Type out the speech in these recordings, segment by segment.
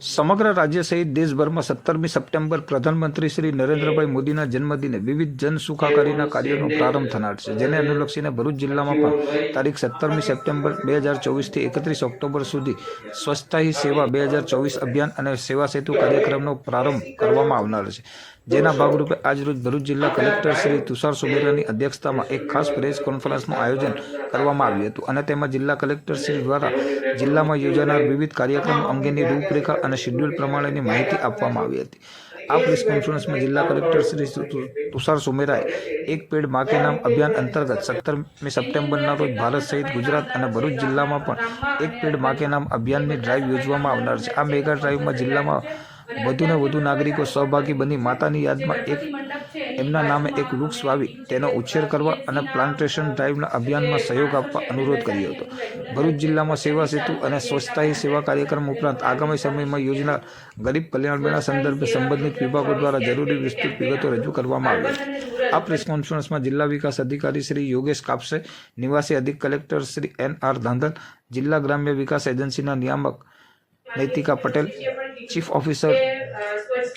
સમગ્ર રાજ્ય સહિત દેશભરમાં સત્તરમી સપ્ટેમ્બર પ્રધાનમંત્રી શ્રી નરેન્દ્રભાઈ મોદીના જન્મદિને વિવિધ જન સુખાકારીના કાર્યોનો પ્રારંભ થનાર છે, જેને અનુલક્ષીને ભરૂચ જિલ્લામાં પણ તારીખ સત્તરમી સપ્ટેમ્બર બે હજાર ચોવીસથી એકત્રીસ ઓક્ટોબર સુધી સ્વચ્છતા હી સેવા બે હજાર ચોવીસ અભિયાન અને સેવા સેતુ કાર્યક્રમનો પ્રારંભ કરવામાં આવનાર છે. જેના ભાગરૂપે આજરોજ ભરૂચ જિલ્લા કલેક્ટર શ્રી તુષાર સુબેરાની અધ્યક્ષતામાં એક ખાસ પ્રેસ કોન્ફરન્સનું આયોજન કરવામાં આવ્યું હતું અને તેમાં જિલ્લા કલેક્ટર શ્રી દ્વારા જિલ્લામાં યોજાનાર વિવિધ કાર્યક્રમો અંગેની રૂપરેખા અને શેડ્યુલ પ્રમાણેની માહિતી આપવામાં આવી હતી. આ પ્રેસ કોન્ફરન્સમાં જિલ્લા કલેક્ટર શ્રી તુષાર સુમેરાએ એક પેડ મા નામ અભિયાન અંતર્ગત સત્તરમી સપ્ટેમ્બરના રોજ ભારત સહિત ગુજરાત અને ભરૂચ જિલ્લામાં પણ એક પેડ મા કે નામ અભિયાનની ડ્રાઈવ યોજવામાં આવનાર છે. આ મેગા ડ્રાઈવમાં જિલ્લામાં વધુને વધુ નાગરિકો સહભાગી બની માતાની યાદમાં એક એમના નામે એક વૃક્ષ વાવી તેનો ઉછેર કરવા અને પ્લાન્ટેશન ડ્રાઈવના અભિયાનમાં સહયોગ આપવા અનુરોધ કર્યો હતો. ભરૂચ જિલ્લામાં સેવા સેતુ અને સ્વચ્છતા સેવા કાર્યક્રમ ઉપરાંત આગામી સમયમાં યોજના ગરીબ કલ્યાણ મેળા સંદર્ભે સંબંધિત વિભાગો દ્વારા જરૂરી વિસ્તૃત વિગતો રજૂ કરવામાં આવી હતી. આ પ્રેસ કોન્ફરન્સમાં જિલ્લા વિકાસ અધિકારી શ્રી યોગેશ કાપસે, નિવાસી અધિક collector Shri N R Dhandhal, જિલ્લા ગ્રામ્ય વિકાસ એજન્સીના નિયામક Naitika Patel, chief officer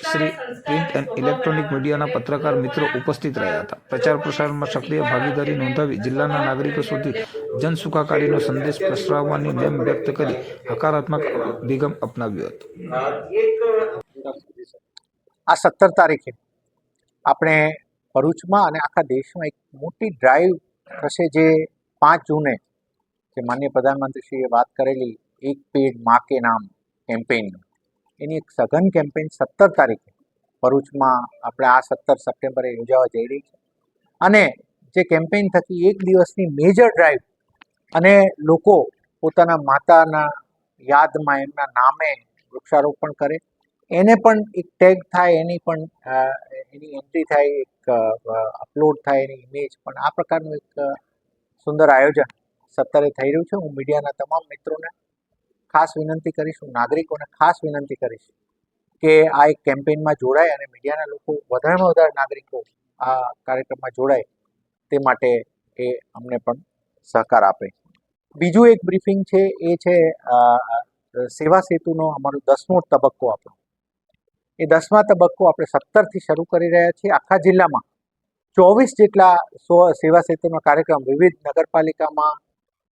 Shri print and electronic મીડિયાના પત્રકાર મિત્રો ઉપસ્થિત રહ્યા હતા. પ્રચાર પ્રસારમાં સક્રિય ભાગીદારી નોંધાવી જિલ્લાના નાગરિકો સુધી જનસુખાકારીનો સંદેશ પ્રસરાવવાની નેમ વ્યક્ત કરી હકારાત્મક અભિગમ અપનાવ્યો હતો. આ સત્તર તારીખે આપણે ભરૂચમાં અને આખા દેશમાં એક મોટી ડ્રાઈવ થશે જે પાંચ જૂને જે માન્ય પ્રધાનમંત્રીશ્રીએ વાત કરેલી, એક પેડ મા કે નામ. કેમ્પેઇનનું એની એક સઘન કેમ્પેઇન સત્તર તારીખે, ભરૂચમાં આપણે આ સત્તર સપ્ટેમ્બરે યોજાવા જઈ રહી છે. અને જે કેમ્પેઇન થકી એક દિવસની મેજર ડ્રાઈવ અને લોકો પોતાના માતાના યાદમાં એમના નામે વૃક્ષારોપણ કરે, એને પણ એક ટેગ થાય, એની પણ એની એન્ટ્રી થાય, એક અપલોડ થાય, એની ઇમેજ પણ આ પ્રકારનું એક સુંદર આયોજન સત્તરે થઈ રહ્યું છે. હું મીડિયાના તમામ મિત્રોને ખાસ વિનંતી કરીશું, નાગરિકોને ખાસ વિનંતી કરીશ કે આ એક કેમ્પેઇનમાં જોડાય અને મીડિયાના લોકો વધારેમાં વધારે નાગરિકો આ કાર્યક્રમમાં જોડાય તે માટે એ અમને પણ સહકાર આપે. બીજું એક બ્રીફિંગ છે, એ છે સેવા સેતુનો અમારો દસમો તબક્કો આપણો. એ દસમા તબક્કો આપણે સત્તરથી શરૂ કરી રહ્યા છીએ. આખા જિલ્લામાં ચોવીસ જેટલા સેવા સેતુના કાર્યક્રમ વિવિધ નગરપાલિકામાં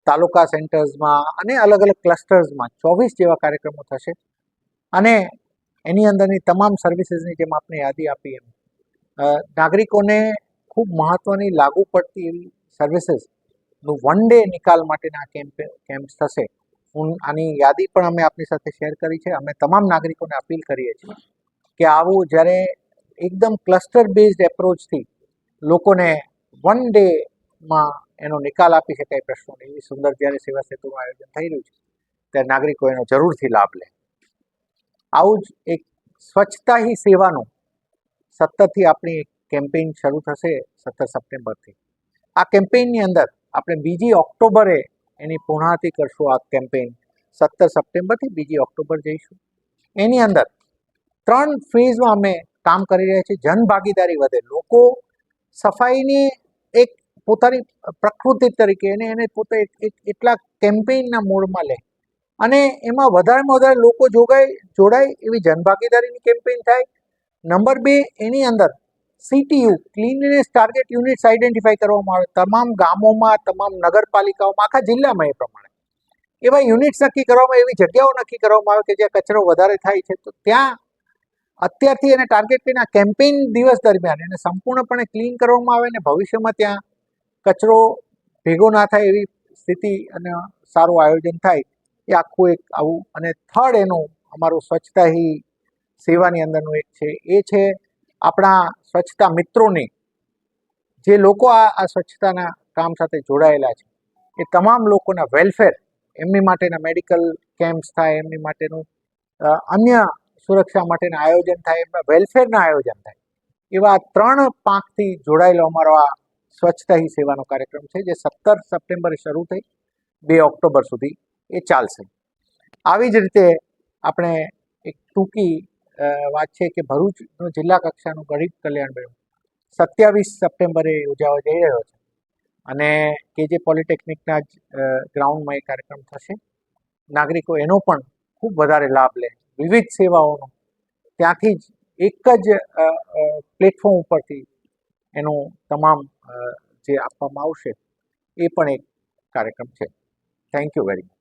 તાલુકા સેન્ટર્સમાં અને અલગ અલગ ક્લસ્ટર્સમાં ચોવીસ જેવા કાર્યક્રમો થશે. અને એની અંદરની તમામ સર્વિસીસની જેમ આપણે યાદી આપી એમ. નાગરિકોને ખૂબ મહત્ત્વની લાગુ પડતી એવી સર્વિસીસનું વન ડે નિકાલ માટેના કેમ્પ કેમ્પ્સ થશે. હું આની યાદી પણ અમે આપની સાથે શેર કરી છે. અમે તમામ નાગરિકોને અપીલ કરીએ છીએ કે આવું જ્યારે એકદમ ક્લસ્ટર બેઝડ એપ્રોચથી લોકોને વન ડેમાં એનો નિકાલ આપી શકાય પ્રશ્નોને. એવી સુંદર જ્યારે સેવા સેતુનું આયોજન થઈ રહ્યું છે, ત્યારે નાગરિકો એનો જરૂરથી લાભ લે. આવું જ એક સ્વચ્છતા હી સેવાનું સત્તરથી આપણી કેમ્પેઇન શરૂ થશે સત્તર સપ્ટેમ્બરથી. આ કેમ્પેઇનની અંદર આપણે બીજી ઓક્ટોબરે એની પૂર્ણાહતિ કરશું આ કેમ્પેઇન. સત્તર સપ્ટેમ્બરથી બીજી ઓક્ટોબર જઈશું. એની અંદર ત્રણ ફેઝમાં અમે કામ કરી રહ્યા છીએ. જન ભાગીદારી વધે. લોકો સફાઈની એક પોતાની પ્રકૃતિ તરીકે એને એને પોતે એટલા કેમ્પેઇનના મૂળમાં લે. અને એમાં વધારેમાં વધારે લોકો જોગાય, જોડાય એવી જનભાગીદારીની કેમ્પેઇન થાય. નંબર બે, એની અંદર CTU cleanliness target units identify કરવામાં આવે. તમામ ગામોમાં, તમામ નગરપાલિકાઓમાં, આખા જિલ્લામાં એ પ્રમાણે. એવા યુનિટ્સ નક્કી કરવામાં, એવી જગ્યાઓ નક્કી કરવામાં આવે કે જ્યાં કચરો વધારે થાય છે. તો ત્યાં અત્યારથી એને ટાર્ગેટ કરીને કેમ્પેઇન દિવસ દરમિયાન એને સંપૂર્ણપણે ક્લીન કરવામાં આવે અને ભવિષ્યમાં ત્યાં કચરો ભેગો ના થાય એવી સ્થિતિ અને સારું આયોજન થાય, એ આખું એક આવું અને થર્ડ એનું અમારું સ્વચ્છતા હી સેવાની અંદરનું એક છે, એ છે આપણા સ્વચ્છતા મિત્રોની, જે લોકો આ આ સ્વચ્છતાના કામ સાથે જોડાયેલા છે, એ તમામ લોકોના વેલફેર એમની માટેના મેડિકલ કેમ્પ્સ થાય, એમની માટેનું અન્ય સુરક્ષા માટેના આયોજન થાય, એમના વેલફેરના આયોજન થાય, એવા ત્રણ પાંખથી જોડાયેલો અમારો આ સ્વચ્છતા હી સેવાનો કાર્યક્રમ છે, જે સત્તર સપ્ટેમ્બરે શરૂ થઈ, બે ઓક્ટોબર સુધી એ ચાલશે. આવી જ રીતે આપણે એક ટૂંકી વાત છે કે ભરૂચનો જિલ્લા કક્ષાનું ગરીબ કલ્યાણ મેળો સત્યાવીસ સપ્ટેમ્બરે યોજાવા જઈ રહ્યો છે. અને કેજે પોલિટેકનિકના જ ગ્રાઉન્ડમાં એ કાર્યક્રમ થશે, નાગરિકો એનો પણ ખૂબ વધારે લાભ લે. વિવિધ સેવાઓનો ત્યાંથી જ એક જ પ્લેટફોર્મ ઉપરથી એનું તમામ જે આપવામાં આવશે એ પણ એક કાર્યક્રમ છે. Thank you very much